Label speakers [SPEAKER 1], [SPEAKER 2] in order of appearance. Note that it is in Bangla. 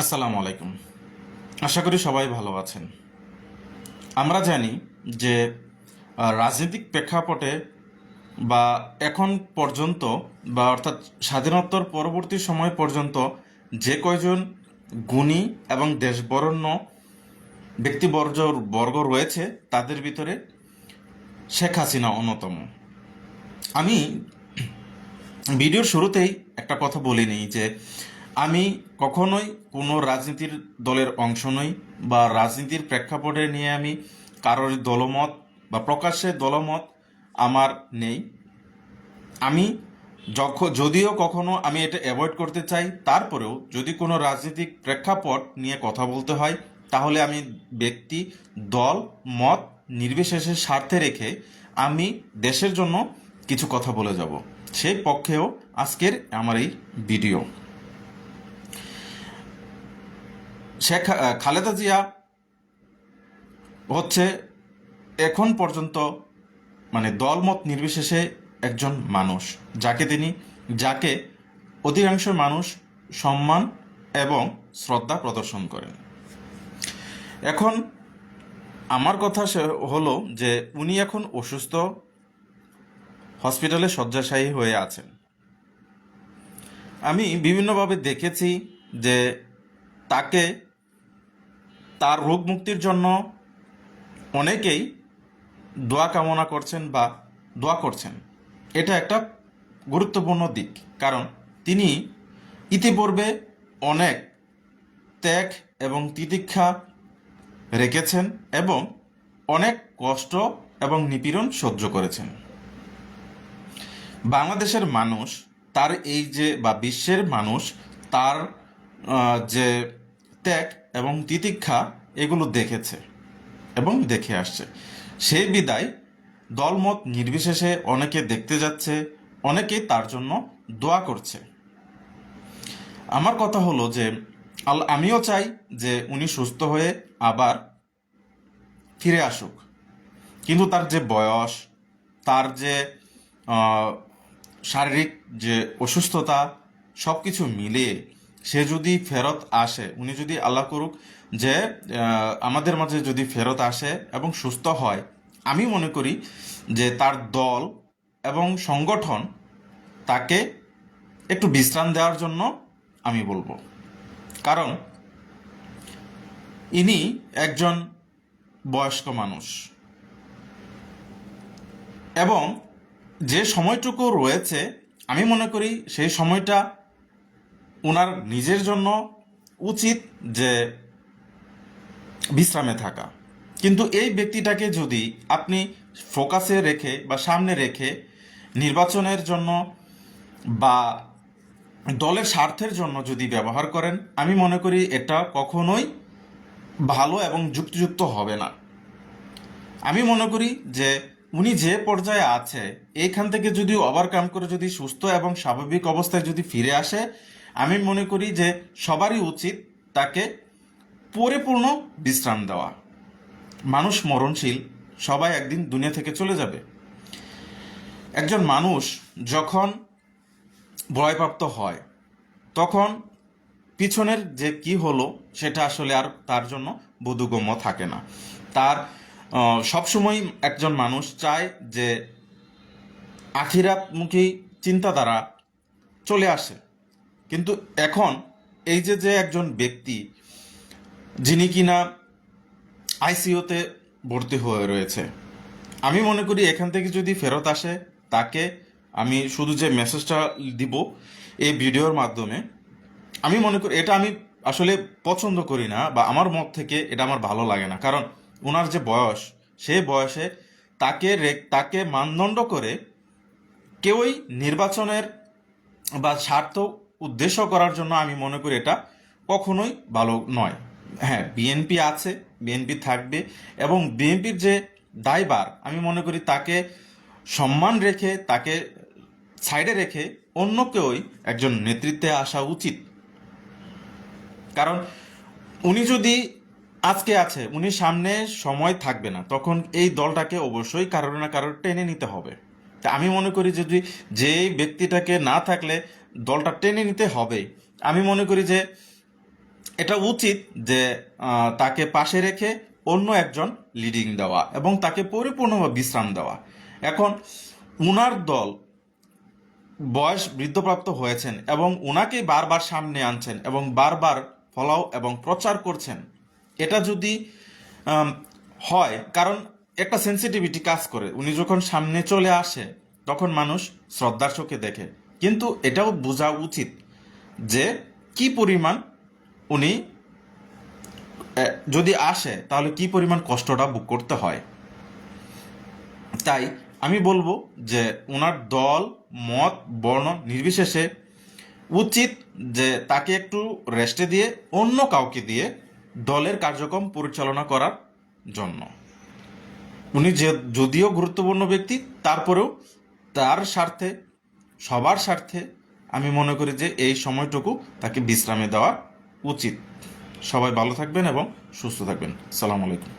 [SPEAKER 1] আসসালামু আলাইকুম। আশা করি সবাই ভালো আছেন। আমরা জানি যে রাজনৈতিক প্রেক্ষাপটে বা এখন পর্যন্ত বা অর্থাৎ স্বাধীনোত্তর পরবর্তী সময় পর্যন্ত যে কয়জন গুণী এবং দেশবরণ্য ব্যক্তিবর্জ বর্গ রয়েছে, তাদের ভিতরে শেখ হাসিনা অন্যতম। আমি ভিডিওর শুরুতেই একটা কথা বলিনি যে আমি কখনোই কোনো রাজনীতির দলের অংশ নই বা রাজনীতির প্রেক্ষাপটে নিয়ে আমি কারোর দলমত বা প্রকাশ্যে দলমত আমার নেই। আমি যখন যদিও কখনো আমি এটা অ্যাভয়েড করতে চাই, তারপরেও যদি কোনো রাজনৈতিক প্রেক্ষাপট নিয়ে কথা বলতে হয়, তাহলে আমি ব্যক্তি, দল, মত নির্বিশেষে স্বার্থে রেখে আমি দেশের জন্য কিছু কথা বলে যাব। সেই পক্ষেও আজকের আমার এই ভিডিও। শেখ খালেদা জিয়া হচ্ছে এখন পর্যন্ত মানে দলমত নির্বিশেষে একজন মানুষ, যাকে তিনি, যাকে অধিকাংশ মানুষ সম্মান এবং শ্রদ্ধা প্রদর্শন করেন। এখন আমার কথা হলো যে উনি এখন অসুস্থ, হসপিটালে শয্যাশায়ী হয়ে আছেন। আমি বিভিন্নভাবে দেখেছি যে তাকে তার রোগ মুক্তির জন্য অনেকেই দোয়া কামনা করছেন বা দোয়া করছেন। এটা একটা গুরুত্বপূর্ণ দিক, কারণ তিনি ইতিপূর্বে অনেক ত্যাগ এবং তিতিক্ষা রেখেছেন এবং অনেক কষ্ট এবং নিপীড়ন সহ্য করেছেন। বাংলাদেশের মানুষ, তার এই যে বা বিশ্বের মানুষ, তার যে ত্যাগ এবং তিতিক্ষা এগুলো দেখেছে এবং দেখে আসছে। সেই বিদায় দলমত নির্বিশেষে অনেকে দেখতে যাচ্ছে, অনেকেই তার জন্য দোয়া করছে। আমার কথা হলো যে, আল আমিও চাই যে উনি সুস্থ হয়ে আবার ফিরে আসুক। কিন্তু তার যে বয়স, তার যে শারীরিক যে অসুস্থতা সব কিছু মিলিয়ে সে যদি ফেরত আসে, উনি যদি আল্লাহ করুক যে আমাদের মাঝে যদি ফেরত আসে এবং সুস্থ হয়, আমি মনে করি যে তার দল এবং সংগঠন তাকে একটু বিশ্রাম দেওয়ার জন্য আমি বলব। কারণ ইনি একজন বয়স্ক মানুষ। এবং যে সময়টুকু রয়েছে, আমি মনে করি সেই সময়টা ওনার নিজের জন্য উচিত যে বিশ্রামে থাকা। কিন্তু এই ব্যক্তিটাকে যদি আপনি ফোকাসে রেখে বা সামনে রেখে নির্বাচনের জন্য বা দলের স্বার্থের জন্য যদি ব্যবহার করেন, আমি মনে করি এটা কখনোই ভালো এবং যুক্তিযুক্ত হবে না। আমি মনে করি যে উনি যে পর্যায়ে আছে এইখান থেকে যদি ওভারকাম করে যদি সুস্থ এবং স্বাভাবিক অবস্থায় যদি ফিরে আসে আমি মনে করি যে সবারই উচিত তাকে পরিপূর্ণ বিশ্রাম দেওয়া। মানুষ মরণশীল, সবাই একদিন দুনিয়া থেকে চলে যাবে। একজন মানুষ যখন ভয়প্রাপ্ত হয়, তখন পিছনের যে কি হলো, সেটা আসলে আর তার জন্য বোধগম্য থাকে না। তার সবসময় একজন মানুষ চায় যে আখিরাতমুখী চিন্তাধারা চলে আসে। কিন্তু এখন এই যে যে একজন ব্যক্তি যিনি কিনা আইসিইউতে ভর্তি হয়ে রয়েছে, আমি মনে করি এখান থেকে যদি ফেরত আসে, তাকে আমি শুধু যে মেসেজটা দিব এই ভিডিওর মাধ্যমে, আমি মনে করি এটা আমি আসলে পছন্দ করি না বা আমার মত থেকে এটা আমার ভালো লাগে না। কারণ ওনার যে বয়স, সে বয়সে তাকে তাকে মানদণ্ড করে কেউই নির্বাচনের বা স্বার্থ উদ্দেশ্য করার জন্য আমি মনে করি এটা কখনোই ভালো নয়। হ্যাঁ বিএনপি আছে, বিএনপি থাকবে এবং বিএনপির যে দায়বার আমি মনে করি তাকে সম্মান রেখে, তাকে সাইডে রেখে অন্য কেউই একজন নেতৃত্বে আসা উচিত। কারণ উনি যদি আজকে আছে, উনি সামনে সময় থাকবে না, তখন এই দলটাকে অবশ্যই কারোর না কারোর টেনে নিতে হবে। তা আমি মনে করি যদি যে ব্যক্তিটাকে না থাকলে দলটা টেনে নিতে হবে। আমি মনে করি যে এটা উচিত যে তাকে পাশে রেখে অন্য একজন লিডিং দেওয়া এবং তাকে পরিপূর্ণভাবে বিশ্রাম দেওয়া। এখন উনার দল বয়স বৃদ্ধপ্রাপ্ত হয়েছেন এবং উনাকে বারবার সামনে আনছেন এবং বারবার ফলাও এবং প্রচার করছেন। এটা যদি হয়, কারণ একটা সেন্সিটিভিটি কাজ করে। উনি যখন সামনে চলে আসে, তখন মানুষ শ্রদ্ধার চোখে দেখে। কিন্তু এটাও বোঝা উচিত যে কি পরিমাণ উনি যদি আসে, তাহলে কি পরিমাণ কষ্টটা বুক করতে হয়? তাই আমি বলব যে ওনার দল, মত, বর্ণ নির্বিশেষে উচিত যে তাকে একটু রেস্টে দিয়ে অন্য কাউকে দিয়ে দলের কার্যক্রম পরিচালনা করার জন্য। উনি যে, যদিও গুরুত্বপূর্ণ ব্যক্তি, তারপরেও তার স্বার্থে সবার স্বার্থে আমি মনে করি যে এই সময়টুকু তাকে বিশ্রামে দেওয়া উচিত। সবাই ভালো থাকবেন এবং সুস্থ থাকবেন। সালাম আলাইকুম।